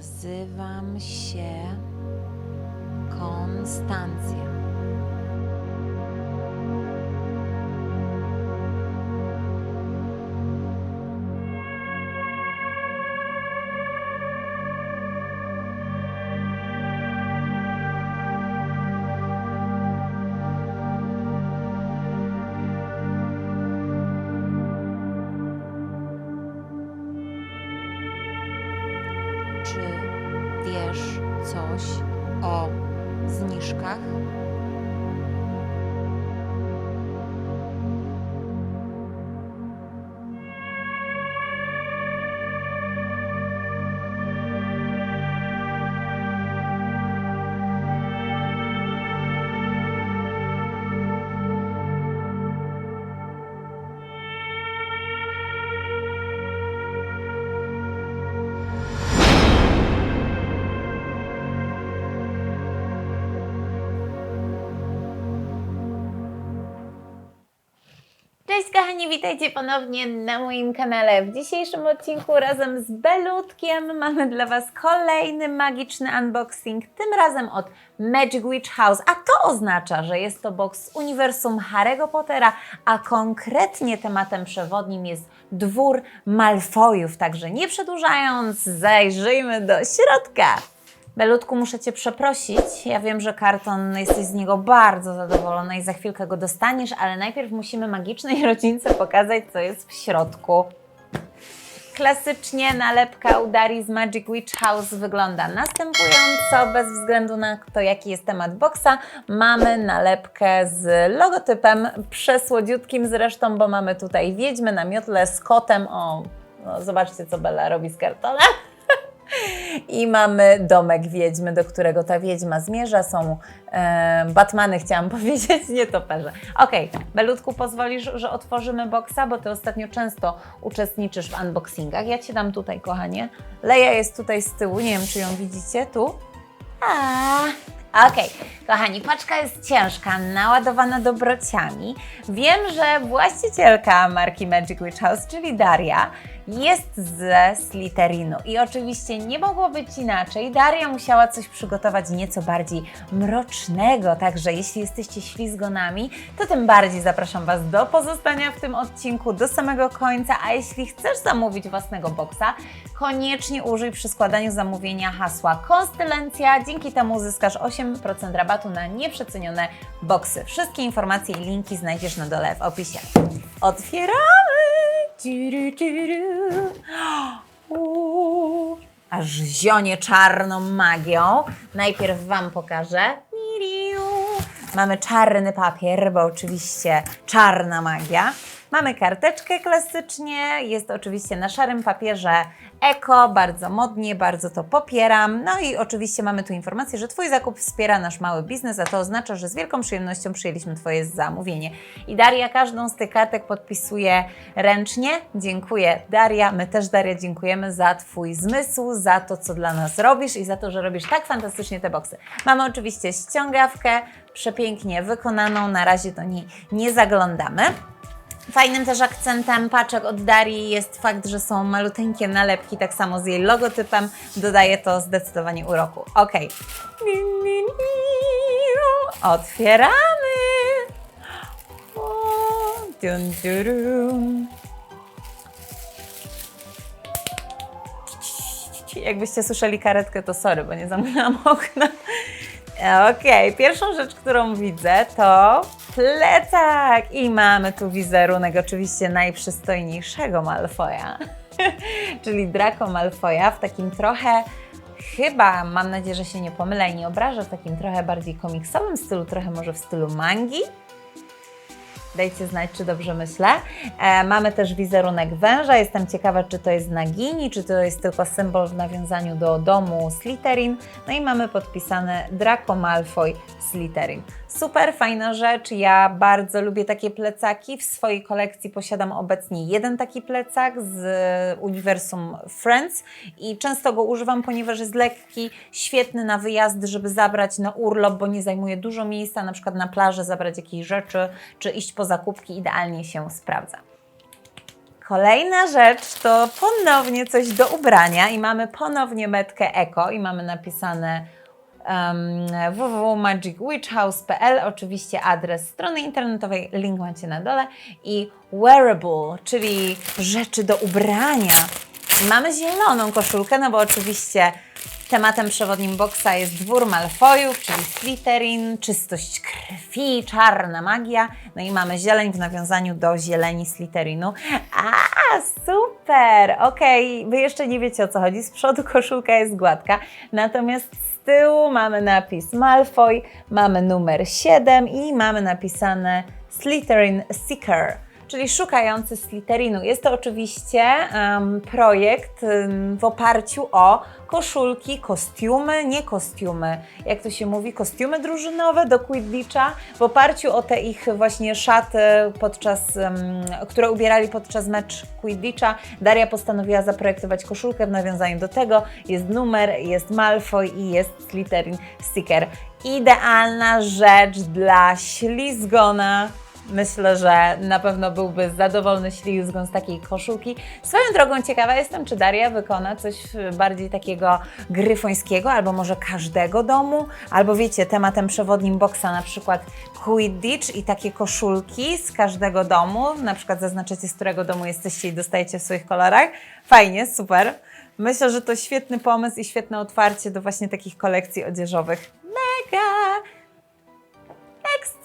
Nazywam się Konstancja. Kochani, witajcie ponownie na moim kanale. W dzisiejszym odcinku razem z Belutkiem mamy dla Was kolejny magiczny unboxing, tym razem od Magic Witch House, a to oznacza, że jest to box z uniwersum Harry'ego Pottera, a konkretnie tematem przewodnim jest dwór Malfoyów, także nie przedłużając, zajrzyjmy do środka. Belutku, muszę Cię przeprosić. Ja wiem, że karton, jesteś z niego bardzo zadowolona i za chwilkę go dostaniesz, ale najpierw musimy magicznej rodzince pokazać, co jest w środku. Klasycznie nalepka u Darii z Magic Witch House wygląda następująco, bez względu na to, jaki jest temat boxa. Mamy nalepkę z logotypem przesłodziutkim zresztą, bo mamy tutaj wiedźmę na miotle z kotem. O, no, zobaczcie, co Bella robi z kartonem. I mamy domek wiedźmy, do którego ta wiedźma zmierza. Są e, Batmany, chciałam powiedzieć, nie toperze. Okej, Belutku, pozwolisz, że otworzymy boksa, bo Ty ostatnio często uczestniczysz w unboxingach. Ja Ci dam tutaj, kochanie. Leja jest tutaj z tyłu, nie wiem, czy ją widzicie, tu. A, Okej, kochani, paczka jest ciężka, naładowana dobrociami. Wiem, że właścicielka marki Magic Witch House, czyli Daria, jest ze Slytherinu i oczywiście nie mogło być inaczej. Daria musiała coś przygotować nieco bardziej mrocznego, także jeśli jesteście ślizgonami, to tym bardziej zapraszam Was do pozostania w tym odcinku do samego końca, a jeśli chcesz zamówić własnego boksa, koniecznie użyj przy składaniu zamówienia hasła Konstylencja. Dzięki temu uzyskasz 8% rabatu na nieprzecenione boksy. Wszystkie informacje i linki znajdziesz na dole w opisie. Otwieramy! Aż zionie czarną magią. Najpierw Wam pokażę. Mamy czarny papier, bo oczywiście czarna magia. Mamy karteczkę klasycznie, jest oczywiście na szarym papierze eko, bardzo modnie, bardzo to popieram. No i oczywiście mamy tu informację, że Twój zakup wspiera nasz mały biznes, a to oznacza, że z wielką przyjemnością przyjęliśmy Twoje zamówienie. I Daria każdą z tych kartek podpisuje ręcznie. Dziękuję Daria, my też Daria dziękujemy za Twój zmysł, za to, co dla nas robisz i za to, że robisz tak fantastycznie te boksy. Mamy oczywiście ściągawkę, przepięknie wykonaną, na razie do niej nie zaglądamy. Fajnym też akcentem paczek od Darii jest fakt, że są maluteńkie nalepki, tak samo z jej logotypem. Dodaje to zdecydowanie uroku. Ok. Otwieramy. Jakbyście słyszeli karetkę, to sorry, bo nie zamknęłam okna. Okej, pierwszą rzecz, którą widzę, to plecak. I mamy tu wizerunek oczywiście najprzystojniejszego Malfoja, czyli Draco Malfoja w takim trochę, chyba, mam nadzieję, że się nie pomylę i nie obrażę, w takim trochę bardziej komiksowym stylu, trochę może w stylu mangi. Dajcie znać, czy dobrze myślę. E, mamy też wizerunek węża. Jestem ciekawa, czy to jest nagini, czy to jest tylko symbol w nawiązaniu do domu Slytherin. No i mamy podpisane Draco Malfoy Slytherin. Super fajna rzecz. Ja bardzo lubię takie plecaki. W swojej kolekcji posiadam obecnie jeden taki plecak z uniwersum Friends i często go używam, ponieważ jest lekki, świetny na wyjazdy, żeby zabrać na urlop, bo nie zajmuje dużo miejsca, na przykład na plaży zabrać jakieś rzeczy, czy iść po zakupki, idealnie się sprawdza. Kolejna rzecz to ponownie coś do ubrania i mamy ponownie metkę Eko i mamy napisane um, www.magicwitchhouse.pl, oczywiście adres strony internetowej, link macie na dole i wearable, czyli rzeczy do ubrania. Mamy zieloną koszulkę, no bo oczywiście tematem przewodnim boksa jest dwór Malfoyów, czyli Slytherin, czystość krwi, czarna magia. No i mamy zieleń w nawiązaniu do zieleni Slytherinu. A, super! Okej, wy jeszcze nie wiecie o co chodzi. Z przodu koszulka jest gładka, natomiast z tyłu mamy napis Malfoy, mamy numer 7 i mamy napisane Slytherin Seeker czyli szukający Slytherinu. Jest to oczywiście em, projekt em, w oparciu o koszulki, kostiumy, nie kostiumy, jak to się mówi, kostiumy drużynowe do Quidditcha, w oparciu o te ich właśnie szaty, podczas, em, które ubierali podczas mecz Quidditcha. Daria postanowiła zaprojektować koszulkę w nawiązaniu do tego. Jest numer, jest Malfoy i jest Slytherin sticker. Idealna rzecz dla ślizgona, Myślę, że na pewno byłby zadowolony ślizgon z takiej koszulki. Swoją drogą ciekawa jestem, czy Daria wykona coś bardziej takiego gryfońskiego, albo może każdego domu, albo wiecie, tematem przewodnim boksa na przykład Quidditch i takie koszulki z każdego domu, na przykład zaznaczycie z którego domu jesteście i dostajecie w swoich kolorach. Fajnie, super. Myślę, że to świetny pomysł i świetne otwarcie do właśnie takich kolekcji odzieżowych. Mega! Next!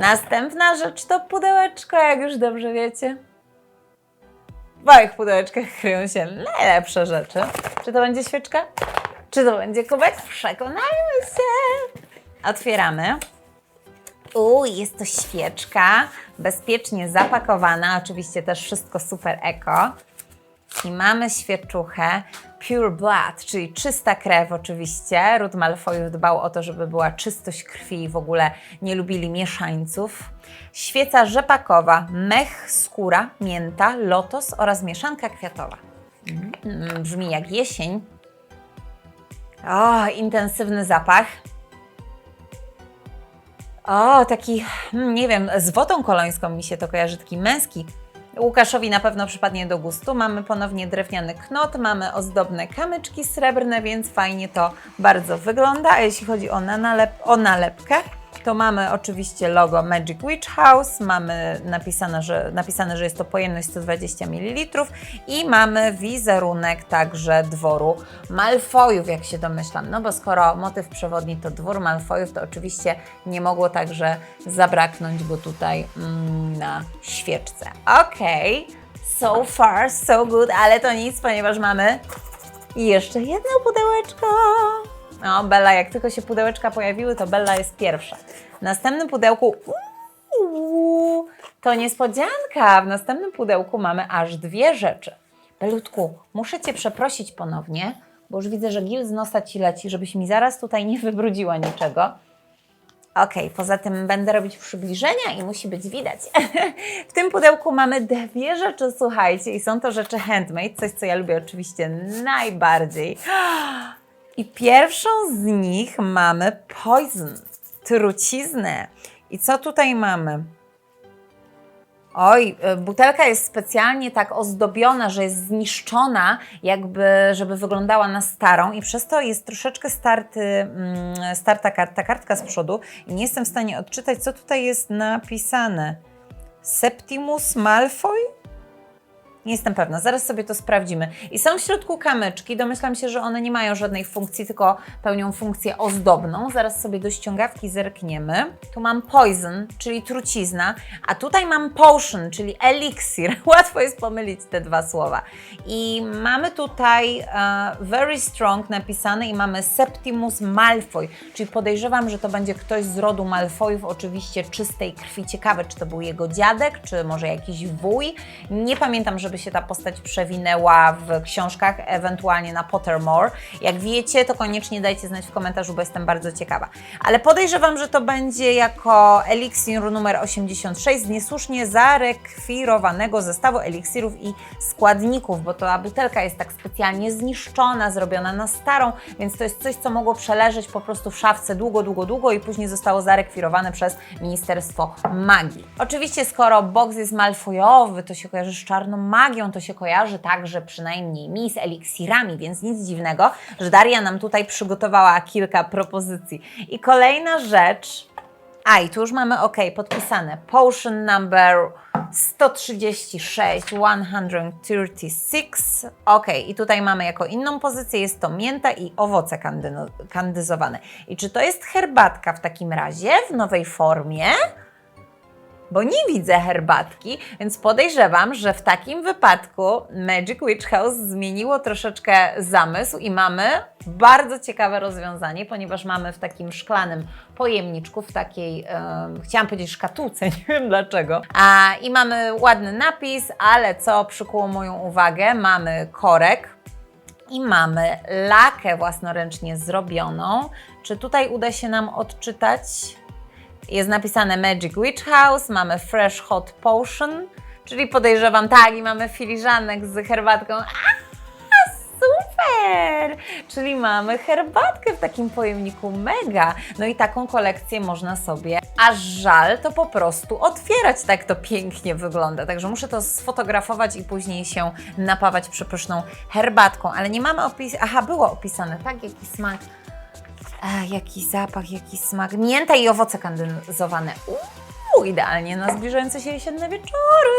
Następna rzecz to pudełeczko, jak już dobrze wiecie. W moich pudełeczkach kryją się najlepsze rzeczy. Czy to będzie świeczka? Czy to będzie kubek? Przekonajmy się! Otwieramy. U, jest to świeczka, bezpiecznie zapakowana, oczywiście też wszystko super eko. I mamy świeczuchę Pure Blood, czyli czysta krew oczywiście. Ród Malfoyów dbał o to, żeby była czystość krwi i w ogóle nie lubili mieszańców. Świeca rzepakowa, mech, skóra, mięta, lotos oraz mieszanka kwiatowa. Mm, brzmi jak jesień. O, intensywny zapach. O, taki, mm, nie wiem, z wodą kolońską mi się to kojarzy, taki męski. Łukaszowi na pewno przypadnie do gustu. Mamy ponownie drewniany knot, mamy ozdobne kamyczki srebrne, więc fajnie to bardzo wygląda. A jeśli chodzi o, na nalep o nalepkę, to mamy oczywiście logo Magic Witch House, mamy napisane że, napisane, że jest to pojemność 120 ml i mamy wizerunek także dworu Malfoyów, jak się domyślam. No bo skoro motyw przewodni to dwór Malfoyów, to oczywiście nie mogło także zabraknąć go tutaj mm, na świeczce. Okej, so far so good, ale to nic, ponieważ mamy jeszcze jedno pudełeczko. No, Bella, jak tylko się pudełeczka pojawiły, to Bella jest pierwsza. W następnym pudełku. Uuu, to niespodzianka. W następnym pudełku mamy aż dwie rzeczy. Belutku, muszę Cię przeprosić ponownie, bo już widzę, że gil z nosa Ci leci, żebyś mi zaraz tutaj nie wybrudziła niczego. Okej, poza tym będę robić przybliżenia i musi być widać. w tym pudełku mamy dwie rzeczy, słuchajcie, i są to rzeczy handmade, coś co ja lubię oczywiście najbardziej. I pierwszą z nich mamy poison, truciznę. I co tutaj mamy? Oj, y, butelka jest specjalnie tak ozdobiona, że jest zniszczona, jakby, żeby wyglądała na starą i przez to jest troszeczkę starty, mm, starta karta, kartka z przodu i nie jestem w stanie odczytać, co tutaj jest napisane. Septimus Malfoy? Nie jestem pewna, zaraz sobie to sprawdzimy. I są w środku kamyczki, domyślam się, że one nie mają żadnej funkcji, tylko pełnią funkcję ozdobną. Zaraz sobie do ściągawki zerkniemy. Tu mam poison, czyli trucizna, a tutaj mam potion, czyli eliksir. Łatwo jest pomylić te dwa słowa. I mamy tutaj e, very strong napisane i mamy Septimus Malfoy, czyli podejrzewam, że to będzie ktoś z rodu Malfoyów, oczywiście czystej krwi. Ciekawe, czy to był jego dziadek, czy może jakiś wuj. Nie pamiętam, żeby żeby się ta postać przewinęła w książkach, ewentualnie na Pottermore. Jak wiecie, to koniecznie dajcie znać w komentarzu, bo jestem bardzo ciekawa. Ale podejrzewam, że to będzie jako eliksir numer 86 z niesłusznie zarekwirowanego zestawu eliksirów i składników, bo ta butelka jest tak specjalnie zniszczona, zrobiona na starą, więc to jest coś, co mogło przeleżeć po prostu w szafce długo, długo, długo i później zostało zarekwirowane przez Ministerstwo Magii. Oczywiście, skoro box jest malfojowy, to się kojarzy z czarną magią, to się kojarzy także przynajmniej mi z eliksirami, więc nic dziwnego, że Daria nam tutaj przygotowała kilka propozycji. I kolejna rzecz, a i tu już mamy OK, podpisane. Potion number 136, 136. OK, i tutaj mamy jako inną pozycję jest to mięta i owoce kandyzowane. I czy to jest herbatka w takim razie w nowej formie? Bo nie widzę herbatki, więc podejrzewam, że w takim wypadku Magic Witch House zmieniło troszeczkę zamysł i mamy bardzo ciekawe rozwiązanie, ponieważ mamy w takim szklanym pojemniczku, w takiej, em, chciałam powiedzieć szkatułce, nie wiem dlaczego. A, I mamy ładny napis, ale co przykuło moją uwagę, mamy korek, i mamy lakę własnoręcznie zrobioną. Czy tutaj uda się nam odczytać? Jest napisane Magic Witch House, mamy Fresh Hot Potion, czyli podejrzewam, tak, i mamy filiżanek z herbatką. A, super! Czyli mamy herbatkę w takim pojemniku, mega! No i taką kolekcję można sobie, aż żal to po prostu otwierać, tak to pięknie wygląda. Także muszę to sfotografować i później się napawać przepyszną herbatką, ale nie mamy opisu, aha, było opisane, tak, jaki smak. Ech, jaki zapach, jaki smak. Mięta i owoce kandyzowane. Uuu, idealnie na zbliżające się jesienne wieczory.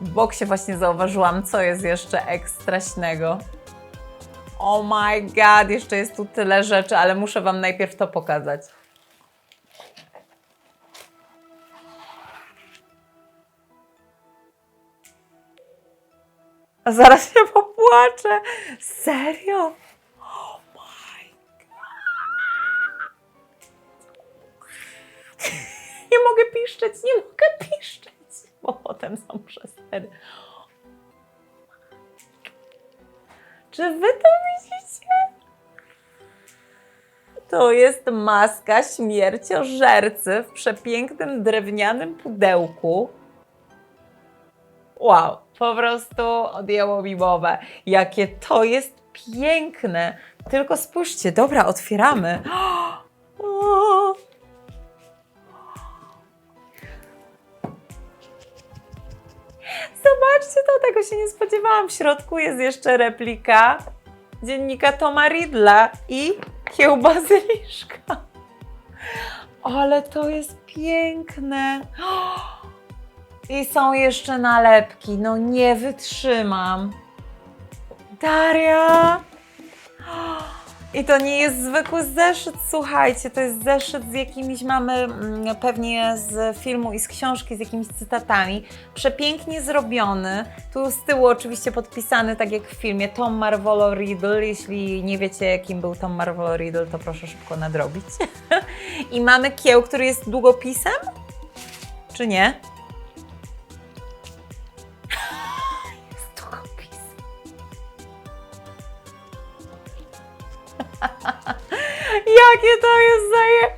W boksie właśnie zauważyłam, co jest jeszcze ekstraśnego. Oh my god, jeszcze jest tu tyle rzeczy, ale muszę Wam najpierw to pokazać. A zaraz się popłaczę. Serio? Oh my god. Nie mogę piszczeć, nie mogę piszczeć, bo potem są przestery. Czy wy to widzicie? To jest maska śmierciożercy w przepięknym drewnianym pudełku. Wow, po prostu odjęło mi mowę. Jakie to jest piękne. Tylko spójrzcie, dobra, otwieramy. Zobaczcie to, tego się nie spodziewałam. W środku jest jeszcze replika dziennika Toma Ridla i kiełbazyliszka. Ale to jest piękne. I są jeszcze nalepki. No nie wytrzymam. Daria! I to nie jest zwykły zeszyt, słuchajcie, to jest zeszyt z jakimiś, mamy mm, pewnie z filmu i z książki, z jakimiś cytatami. Przepięknie zrobiony. Tu z tyłu oczywiście podpisany, tak jak w filmie, Tom Marvolo Riddle. Jeśli nie wiecie, kim był Tom Marvolo Riddle, to proszę szybko nadrobić. I mamy kieł, który jest długopisem? Czy nie? Jakie to jest zaje...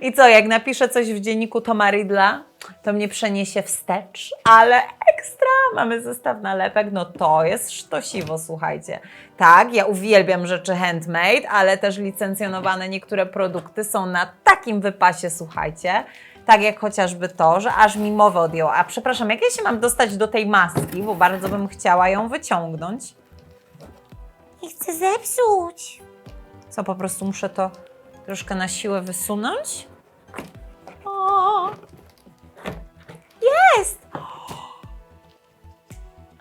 I co, jak napiszę coś w dzienniku Toma Ridla, to mnie przeniesie wstecz, ale ekstra, mamy zestaw nalepek, no to jest sztosiwo, słuchajcie. Tak, ja uwielbiam rzeczy handmade, ale też licencjonowane niektóre produkty są na takim wypasie, słuchajcie. Tak jak chociażby to, że aż mi mowę odjęło. A przepraszam, jak ja się mam dostać do tej maski, bo bardzo bym chciała ją wyciągnąć. Nie chcę zepsuć. Co, po prostu muszę to troszkę na siłę wysunąć? O! Jest!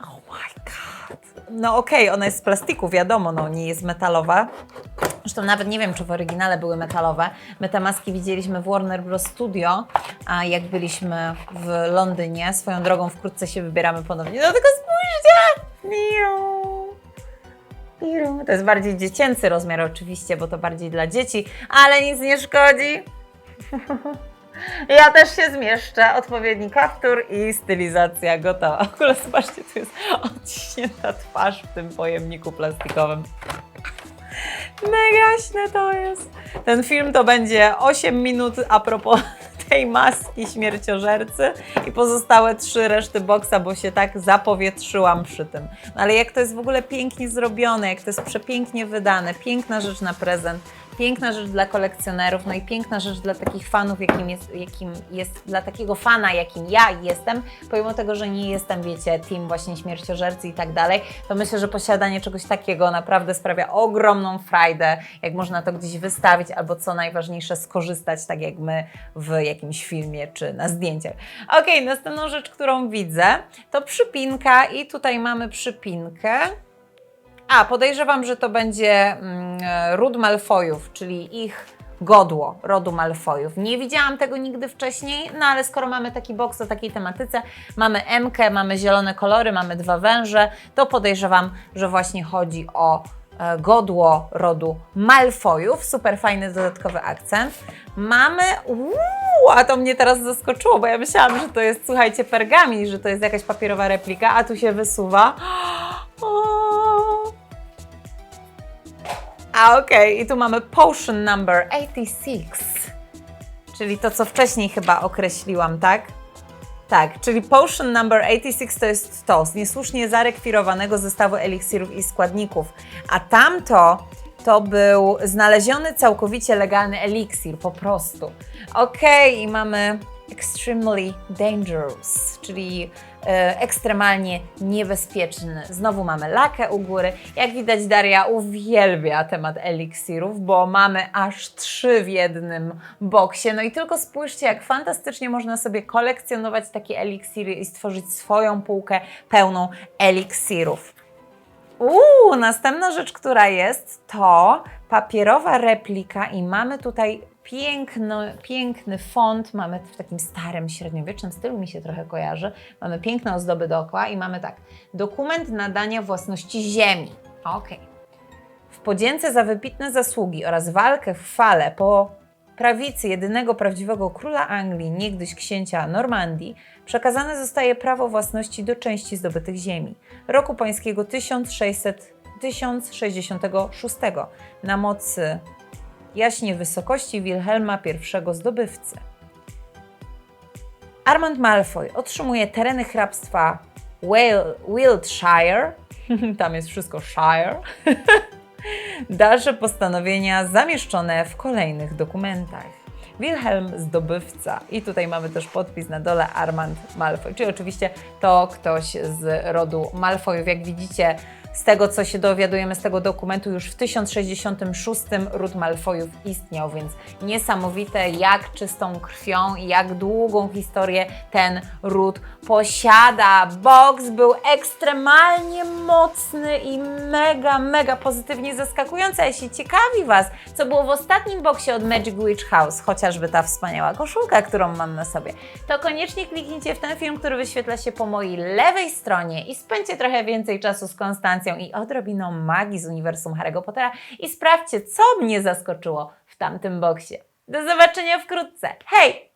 Oh my god. No okej, ona jest z plastiku, wiadomo, no nie jest metalowa. Zresztą nawet nie wiem, czy w oryginale były metalowe. My te maski widzieliśmy w Warner Bros. Studio, a jak byliśmy w Londynie, swoją drogą wkrótce się wybieramy ponownie. No tylko spójrzcie! Miu. To jest bardziej dziecięcy rozmiar oczywiście, bo to bardziej dla dzieci, ale nic nie szkodzi. Ja też się zmieszczę. Odpowiedni kaptur i stylizacja gotowa. W ogóle zobaczcie, tu jest odciśnięta twarz w tym pojemniku plastikowym. Megaśne to jest. Ten film to będzie 8 minut a propos tej maski śmierciożercy i pozostałe trzy reszty boksa, bo się tak zapowietrzyłam przy tym. Ale jak to jest w ogóle pięknie zrobione, jak to jest przepięknie wydane, piękna rzecz na prezent, piękna rzecz dla kolekcjonerów, no i piękna rzecz dla takich fanów, jakim jest, jakim jest dla takiego fana, jakim ja jestem, pomimo tego, że nie jestem, wiecie, team właśnie śmierciożercy i tak dalej, to myślę, że posiadanie czegoś takiego naprawdę sprawia ogromną frajdę, jak można to gdzieś wystawić, albo co najważniejsze, skorzystać, tak jak my w jakimś filmie czy na zdjęciach. Ok, następną rzecz, którą widzę, to przypinka i tutaj mamy przypinkę. A, podejrzewam, że to będzie mm, e, ród Malfoyów, czyli ich godło rodu Malfoyów. Nie widziałam tego nigdy wcześniej, no ale skoro mamy taki boks o takiej tematyce, mamy Mkę, mamy zielone kolory, mamy dwa węże, to podejrzewam, że właśnie chodzi o e, godło rodu Malfoyów. Super fajny dodatkowy akcent. Mamy, uuu, a to mnie teraz zaskoczyło, bo ja myślałam, że to jest, słuchajcie, pergamin, że to jest jakaś papierowa replika, a tu się wysuwa. A okej, i tu mamy potion number 86, czyli to, co wcześniej chyba określiłam, tak? Tak, czyli potion number 86 to jest to z niesłusznie zarekwirowanego zestawu eliksirów i składników, a tamto to był znaleziony całkowicie legalny eliksir, po prostu. Okej, i mamy extremely dangerous, czyli ekstremalnie niebezpieczny. Znowu mamy lakę u góry. Jak widać, Daria uwielbia temat eliksirów, bo mamy aż trzy w jednym boksie. No i tylko spójrzcie, jak fantastycznie można sobie kolekcjonować takie eliksiry i stworzyć swoją półkę pełną eliksirów. Uuu, następna rzecz, która jest, to papierowa replika i mamy tutaj piękno, piękny font, mamy w takim starym, średniowiecznym stylu, mi się trochę kojarzy. Mamy piękne ozdoby dookoła i mamy tak, dokument nadania własności ziemi. Okej. W podzięce za wybitne zasługi oraz walkę w fale po prawicy jedynego prawdziwego króla Anglii, niegdyś księcia Normandii, przekazane zostaje prawo własności do części zdobytych ziemi. Roku pańskiego 1600, 1066 na mocy jaśnie wysokości Wilhelma I zdobywcy. Armand Malfoy otrzymuje tereny hrabstwa Wiltshire, tam jest wszystko Shire, Dalsze postanowienia zamieszczone w kolejnych dokumentach. Wilhelm Zdobywca. I tutaj mamy też podpis na dole Armand Malfoy, czyli oczywiście to ktoś z rodu Malfoyów. Jak widzicie, z tego co się dowiadujemy z tego dokumentu, już w 1066 ród Malfoyów istniał, więc niesamowite, jak czystą krwią i jak długą historię ten ród posiada. Box był ekstremalnie mocny i mega, mega pozytywnie zaskakujący. A jeśli ciekawi Was, co było w ostatnim boksie od Magic Witch House, chociażby ta wspaniała koszulka, którą mam na sobie, to koniecznie kliknijcie w ten film, który wyświetla się po mojej lewej stronie i spędźcie trochę więcej czasu z Konstancją i odrobiną magii z uniwersum Harry'ego Pottera i sprawdźcie, co mnie zaskoczyło w tamtym boksie. Do zobaczenia wkrótce. Hej!